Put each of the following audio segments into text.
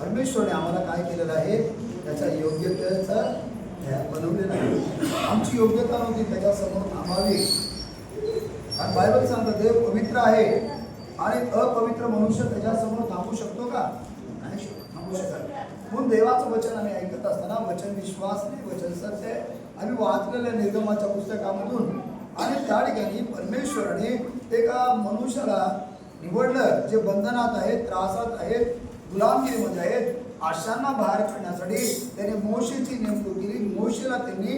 परमेश्वरने आम्हाला काय केलेलं आहे त्याच्या योग्यतेचा बनवलेलं आहे. आमची योग्यता नव्हती त्याच्यासमोर थांबावी. कारण बायबल सांगतं देव पवित्र आहे आणि अपवित्र मनुष्य त्याच्यासमोर थांबू शकतो का? नाही थांबू शकत म्हणून देवाचं वचन आम्ही ऐकत असताना वचन विश्वास नाही वचन सत्य आम्ही वाचलेल्या निर्गमाच्या पुस्तकामधून. आणि त्या ठिकाणी परमेश्वराने एका मनुष्याला निवडलं जे बंधनात आहेत त्रासात आहेत गुलामगिरीमध्ये आहेत. आशांना बाहेर काढण्यासाठी त्याने मोशेची नेमणूक केली. मोशेला त्यांनी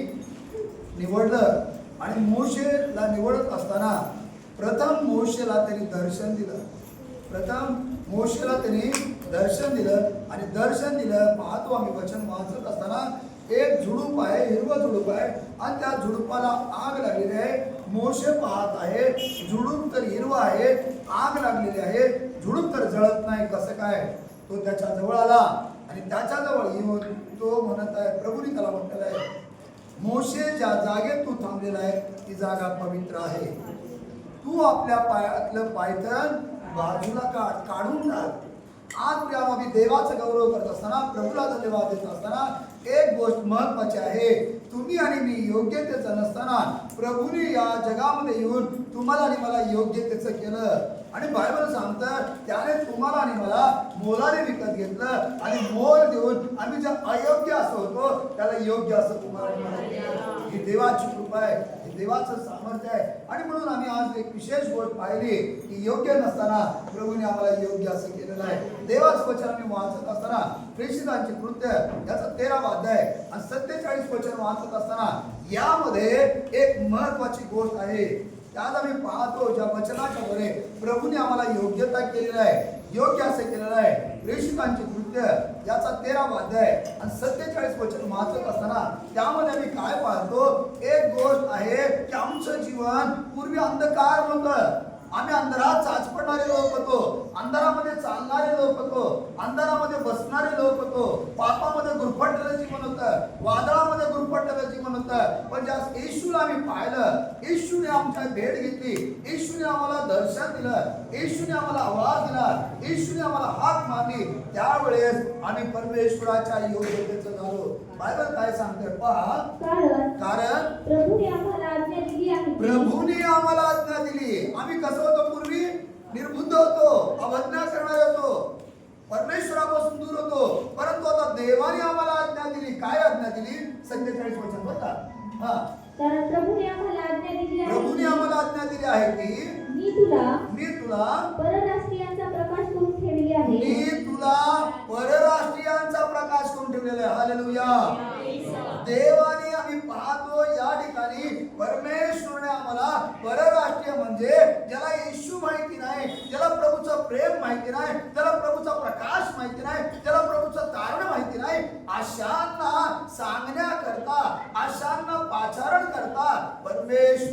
निवडलं आणि मोशेला निवडत असताना प्रथम मोशेला त्यांनी दर्शन दिलं. प्रथम मोशेला त्यांनी दर्शन दिलं आणि दर्शन दिलं. पाहतो आम्ही वचन वाचत असताना एक झुडूप आहे हिरवं झुडूप आहे आणि त्या झुडुपाला आग लागलेली आहे. मोशे पाहत आहे झुडूप तर हिरवं आहे आग लागलेली आहे. झुडूप तर जळत नाही कसं काय? तो त्याच्याजवळ आला आणि त्याच्याजवळ येऊन तो म्हणत आहे प्रभूने त्याला म्हटलेला आहे मोशे ज्या जागेत तू थांबलेला आहे ती जागा पवित्र आहे. तू आपल्या पायातलं पायथन बाजूला काढ काढून टाक. आज प्रियामध्ये देवाचा गौरव करत असताना प्रभूला धन्यवाद देत असताना एक गोष्ट महत्वाची आहे. तुम्ही आणि मी योग्यतेचं नसताना प्रभूने या जगामध्ये येऊन तुम्हाला आणि मला योग्यतेचं केलं. आणि बायबल सांगतं त्याने तुम्हाला आणि मला मोलाने विकत घेतलं आणि मोल देऊन आम्ही जे अयोग्य असं होतो त्याला योग्य असं तुम्हाला ही देवाची कृपा आहे हे देवाचं सामर्थ्य आहे. आणि म्हणून आम्ही आज एक विशेष गोष्ट पाहिली की योग्य नसताना प्रभूने आम्हाला योग्य असं केलेलं आहे. देवाचं वचन आम्ही वाचत असताना प्रेषितांचे कृत्य याचा तेरावा अध्याय आणि सत्तेचाळीस वचन वाचत असताना यामध्ये एक महत्वाची गोष्ट आहे. त्यात आम्ही पाहतो ज्या वचनाच्या वरे प्रभूने आम्हाला योग्यता केलेलं आहे योग्य असं केलेलं आहे. प्रेषितांचे कृत्य याचा तेरा अध्याय आणि सत्तेचाळीस वचन वाचत असताना त्यामध्ये आम्ही काय पाहतो? एक गोष्ट आहे की आमचं जीवन पूर्वी अंधकार होतं. आम्ही अंधारात चाचपडणारे लोक होतो. अंधारामध्ये चालणारे लोक होतो. अंधारामध्ये बसणारे लोक होतो. पापामध्ये गुरफट गुरफटलेलं जीवन होतं. पण ज्या येशूला आम्ही पाहिलं येशूने आमच्या भेट घेतली. येशूने आम्हाला दर्शन दिलं. येशूने आम्हाला आवाज दिला. येशूने आम्हाला हाक मारली. त्यावेळेस आम्ही परमेश्वराच्या योग्यतेचं झालो. बायबल काय सांगते पहा. कारण कारण प्रभूने आम्हाला आज्ञा दिली आहे. की प्रभूने आम्हाला आज्ञा दिली. आम्ही कसं होतो पूर्वी? निर्बुद्ध होतो अवज्ञा करणारे होतो. परमेश्वरापासून दूर होतो. परंतु आता देवाने आम्हाला आज्ञा दिली. काय आज्ञा दिली? सत्तेचाळीस वचन बघा हा. कारण प्रभूने आम्हाला आज्ञा दिली आहे. प्रभूने की आम्हाला आज्ञा दिली आहे की मी तुला मी तुला परराष्ट्रीयांचा प्रकाश करून ठेवली आहे. मी तुला परराष्ट्रीयांचा प्रकाश करून ठेवलेला आहे. हालेलुया. देवाने आम्ही पाहतो या ठिकाणी परमेश्वरने आम्हाला परराष्ट्रीय म्हणजे ज्याला येशू माहिती नाही ज्याला प्रभूचं प्रेम माहिती नाही ज्याला प्रभूचा प्रकाश माहिती नाही ज्याला प्रभूचं तारण माहिती नाही अशांना सांगण्याकरता अशांना पाचारण करता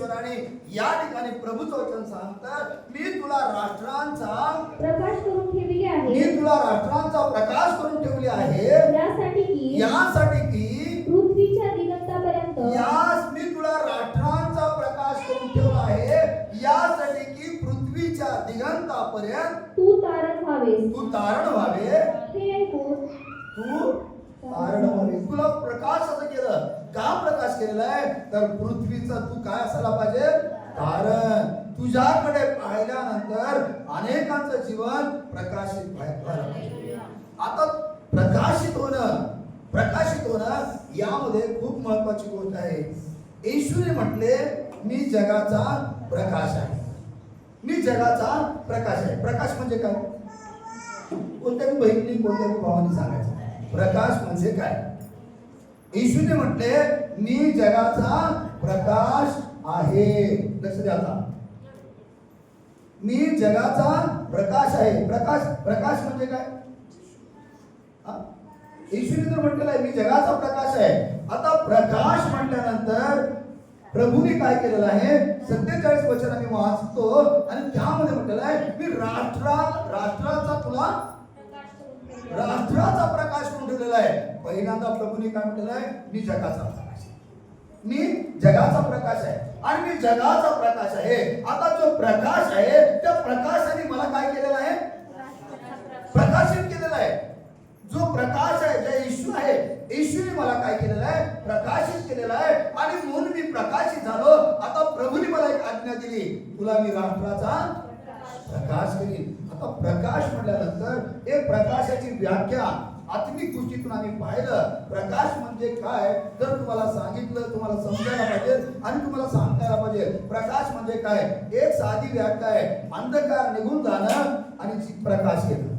परमेश्वराने या ठिकाणी प्रभूचं वचन सांगतं मी तुला राष्ट्रांचा प्रकाश करून ठेवली मी आहे तुला राष्ट्रांचा प्रकाश करून ठेवली आहे. यासाठी की यासाठी की पृथ्वीच्या दिगंतापर्यंत यास मी तुला राष्ट्रांचा प्रकाश करून ठेवला आहे. यासाठी की पृथ्वीच्या दिगंतापर्यंत तू तारण व्हावेस. तू तारण व्हावे. तू तारण व्हावे. तुला प्रकाश असं केलं. का प्रकाश केलेला आहे? तर पृथ्वीचा तू काय असायला पाहिजे? कारण तुझ्याकडे पाहिल्यानंतर अनेकांचं जीवन प्रकाशित व्हायला पाहिजे. आता प्रकाशित होणं प्रकाशित होणं यामध्ये खूप महत्वाची गोष्ट आहे. येशूने म्हटले मी जगाचा प्रकाश आहे. मी जगाचा प्रकाश आहे. प्रकाश म्हणजे काय? कोणत्याही बहिणी कोणत्याही भावाने सांगायचं. प्रकाश म्हणजे काय? येशूने म्हटले मी जगाचा प्रकाश आहे. लक्ष द्या आता. मी जगाचा प्रकाश आहे. प्रकाश प्रकाश म्हणजे काय? येशूने तर म्हटलेलं आहे मी जगाचा प्रकाश आहे. आता प्रकाश म्हटल्यानंतर प्रभूने काय केलेलं आहे? सत्तेचाळीस वचन आम्ही वाचतो आणि त्यामध्ये म्हटलेलं आहे मी राष्ट्रा राष्ट्राचा तुला राष्ट्राचा प्रकाश करून ठेवलेला आहे? पहिल्यांदा प्रभूने काय म्हटलेलं आहे? मी जगाचा प्रकाश आहे. मी जगाचा प्रकाश आहे. आणि मी जगाचा प्रकाश आहे. आता जो प्रकाश आहे त्या प्रकाशाने मला काय केलेलं आहे? प्रकाशित केलेला आहे. जो प्रकाश आहे ज्या येशू आहे येशूने मला काय केलेलं आहे? प्रकाशित केलेलं आहे. आणि म्हणून मी प्रकाशित झालो. आता प्रभूने मला एक आज्ञा दिली. तुला मी राष्ट्राचा प्रकाश करीन. आता प्रकाश म्हटल्यानंतर एक प्रकाशाची व्याख्या आत्मिक गोष्टीतून आम्ही पाहिलं. प्रकाश म्हणजे काय? तर तुम्हाला सांगितलं तुम्हाला समजायला पाहिजे आणि तुम्हाला सांगता पाहिजे. प्रकाश म्हणजे काय? एक साधी व्याख्या आहे. अंधकार निघून जाणं आणि प्रकाश येणं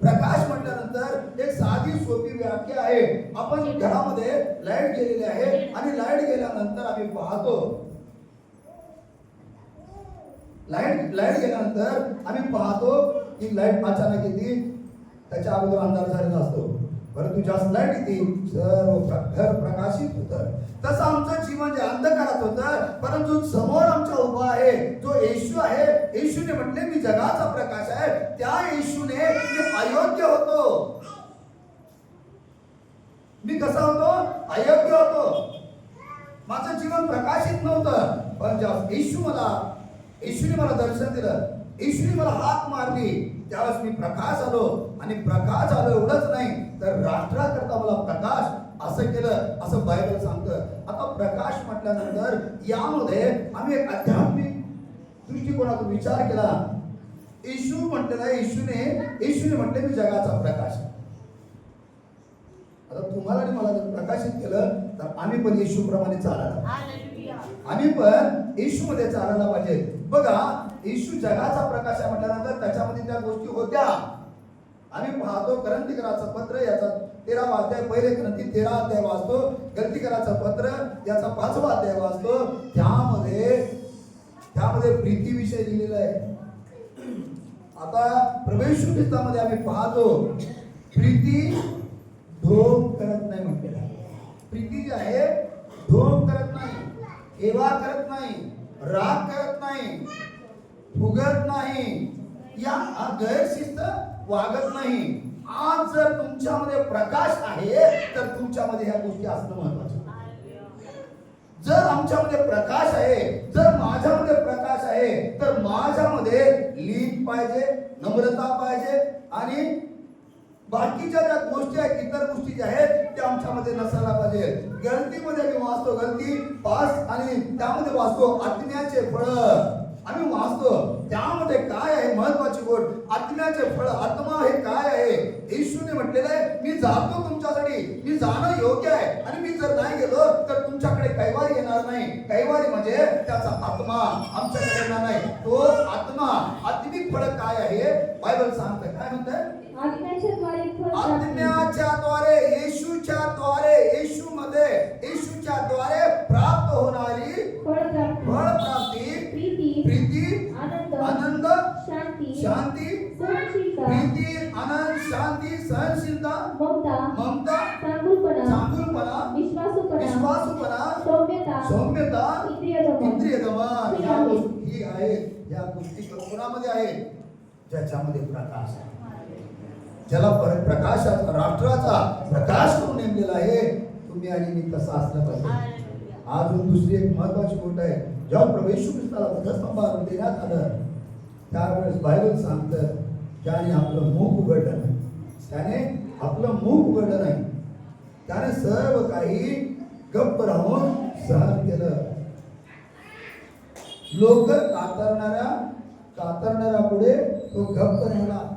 प्रकाश म्हटल्यानंतर एक साधी सोपी व्याख्या आहे. आपण घरामध्ये लाइट गेलेली आहे आणि लाइट गेल्यानंतर आम्ही पाहतो लाइट लाइट गेल्यानंतर आम्ही पाहतो की लाइट अचानक येते. त्याच्या अगोदर अंधार झालेला असतो. परंतु जास्त लाइट येते सर्व घर प्रकाशित होतं. तसं आमचं जीवन जे अंधकारात होतं परंतु समोर आमच्या उभा आहे. जो येशू आहे येशूने म्हटले मी जगाचा प्रकाश आहे. त्या येशूने मी अयोग्य होतो. मी कसा होतो? अयोग्य होतो. माझं जीवन प्रकाशित नव्हतं. पण जेव्हा येशू मला येशूने मला दर्शन दिलं. येशूने मला हाक मारली. त्यावेळेस मी प्रकाश आलो. आणि प्रकाश आलो एवढंच नाही तर राष्ट्राकरता मला प्रकाश असं केलं असं बायबल सांगतं. आता प्रकाश म्हटल्यानंतर यामध्ये आम्ही एक आध्यात्मिक दृष्टिकोनातून विचार केला. येशू म्हटलेला येशूने येशूने म्हटले मी जगाचा प्रकाश आता तुम्हाला आणि मला जर प्रकाशित केलं तर आम्ही पण येशू प्रमाणे चालायला आम्ही पण येशू मध्ये चालायला पाहिजे. बघा येशू जगाचा प्रकाश आहे म्हटल्यानंतर त्याच्यामध्ये त्या गोष्टी होत्या. आम्ही पाहतो ग्रंथिकराचं पत्र याचा तेरावा अध्याय पहिले ग्रंथी तेरा अध्याय वाचतो. ग्रंथिकराचं पत्र याचा पाचवा अध्याय वाचतो. त्यामध्ये त्यामध्ये प्रीतीविषयी लिहिलेलं आहे. आता प्रवेशमध्ये आम्ही पाहतो प्रीती ढोंग करत नाही म्हटलेला प्रीती जी आहे ढोंग करत हेवा करत नाही राग करत नाही फुगत नाही या गैरशिस्त वागत नाही. आज जर तुमच्यामध्ये प्रकाश आहे तर तुमच्यामध्ये ह्या गोष्टी असणं महत्वाचं. जर आमच्यामध्ये प्रकाश आहे जर माझ्यामध्ये प्रकाश आहे तर माझ्यामध्ये लीन पाहिजे नम्रता पाहिजे आणि बाकीच्या ज्या गोष्टी आहेत इतर त्या नसायला पाहिजे. गलतीमध्ये मी वाचतो. गलती पास आणि त्यामध्ये वाचतो आत्म्याचे फळ. आम्ही वाचतो त्यामध्ये काय आहे महत्वाची गोष्ट? आत्म्याचे फळ आत्मा हे काय आहे? येशूने म्हटलेलं आहे मी जातो तुमच्यासाठी. मी जाणं योग्य आहे. आणि मी जर नाही गेलो तर तुमच्याकडे कैवारी येणार नाही. कैवारी म्हणजे त्याचा आत्मा. आमच्याकडे येणार नाही. तो आत्मा. आत्मिक फळ काय आहे? बायबल सांगतं काय म्हणतंय? शांती प्रीती आनंद शांती सहनशीलता ममता ममता चांगुलपणा चांगुलपणा विश्वासूपणा विश्वासूपणा सौम्यता सौम्यता इंद्रिय दमन इंद्रिय दमन ह्या आहे. गोष्टी आहेत या गोष्टी कोणामध्ये आहेत? ज्याच्यामध्ये प्रकाश आहे. ज्याला पर- प्रकाशाचा राष्ट्राचा प्रकाश करून नेमलेला आहे तुम्ही आणि मी तसं असलं पाहिजे. अजून दुसरी एक महत्वाची गोष्ट आहे. जेव्हा प्रवेश ख्रिस्ताला वधस्तंभावर देण्यात आलं त्यावेळेस बायबल सांगतं त्याने आपलं मुख उघडलं नाही. त्याने आपलं मुख उघडलं नाही. त्याने सर्व काही गप्प राहून सहन केलं. लोक कातरणाऱ्या कातरणाऱ्या पुढे तो गप्प राहिला.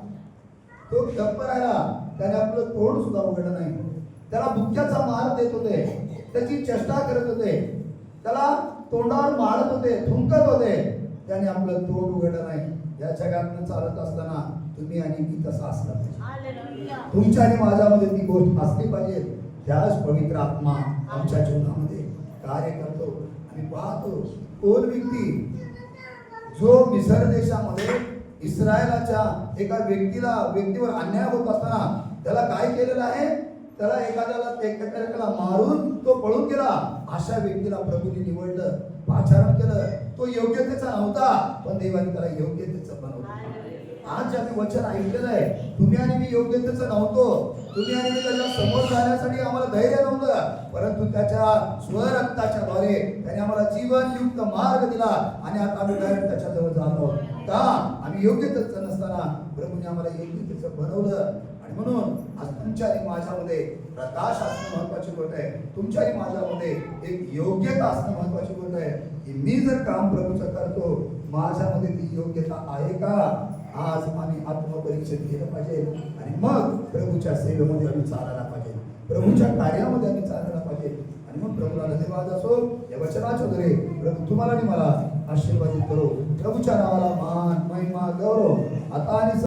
तो गप्प राहिला. त्याने आपलं तोंड सुद्धा उघडलं नाही. त्याला भुक्याचा मार देत होते. त्याची चेष्टा करत होते. त्याला तोंडावर मारत होते थुंकत होते. त्याने आपलं तोंड उघडलं नाही. या जगातनं चालत असताना तुम्ही आणि मी तसं असलं तुमच्या आणि माझ्यामध्ये ती गोष्ट असली पाहिजे. त्याच पवित्र आत्मा आमच्या जीवनामध्ये कार्य करतो आणि पाहतो. कोण व्यक्ती जो मिसर देशामध्ये इस्रायलाच्या एका व्यक्तीला व्यक्तीवर अन्याय होत असताना त्याला काय केलेलं आहे? त्याला एखाद्याला एखाद्याला मारून तो पळून गेला. अशा व्यक्तीला प्रभूने निवडलं पाचारण केलं. तो योग्यतेचा नव्हता पण देवाने त्याला योग्यतेचं बनवलं. आज जे आम्ही वचन ऐकलेलं आहे तुम्ही आणि मी योग्यतेचं नव्हतो. तुम्ही आणि मी त्याच्यासमोर जाण्यासाठी आम्हाला धैर्य नव्हतं परंतु त्याच्या स्वरक्ताच्या द्वारे त्याने आम्हाला जीवनयुक्त मार्ग दिला आणि आता आम्ही डायरेक्ट त्याच्याजवळ जालो का? आम्ही योग्यतेचं नसताना प्रभूने आम्हाला योग्यतेचं बनवलं. आणि आणि म्हणून आज तुमच्या आणि माझ्यामध्ये प्रकाश असणं महत्वाची गोष्ट आहे. तुमच्या आणि माझ्यामध्ये एक योग्यता असणं महत्वाची गोष्ट आहे की मी जर काम प्रभूचं करतो माझ्यामध्ये ती योग्यता आहे का? आज आम्ही आत्मपरीक्षण केलं पाहिजे आणि मग प्रभूच्या सेवेमध्ये आम्ही चालायला पाहिजे. प्रभूच्या कार्यामध्ये आम्ही चालायला पाहिजे. आणि मग प्रभूला धन्यवाद असो. या वचनाच्या द्वारे प्रभू तुम्हाला आणि मला आशीर्वादित करो. प्रभूच्या नावाला मान महिमा गौरव. आता आणि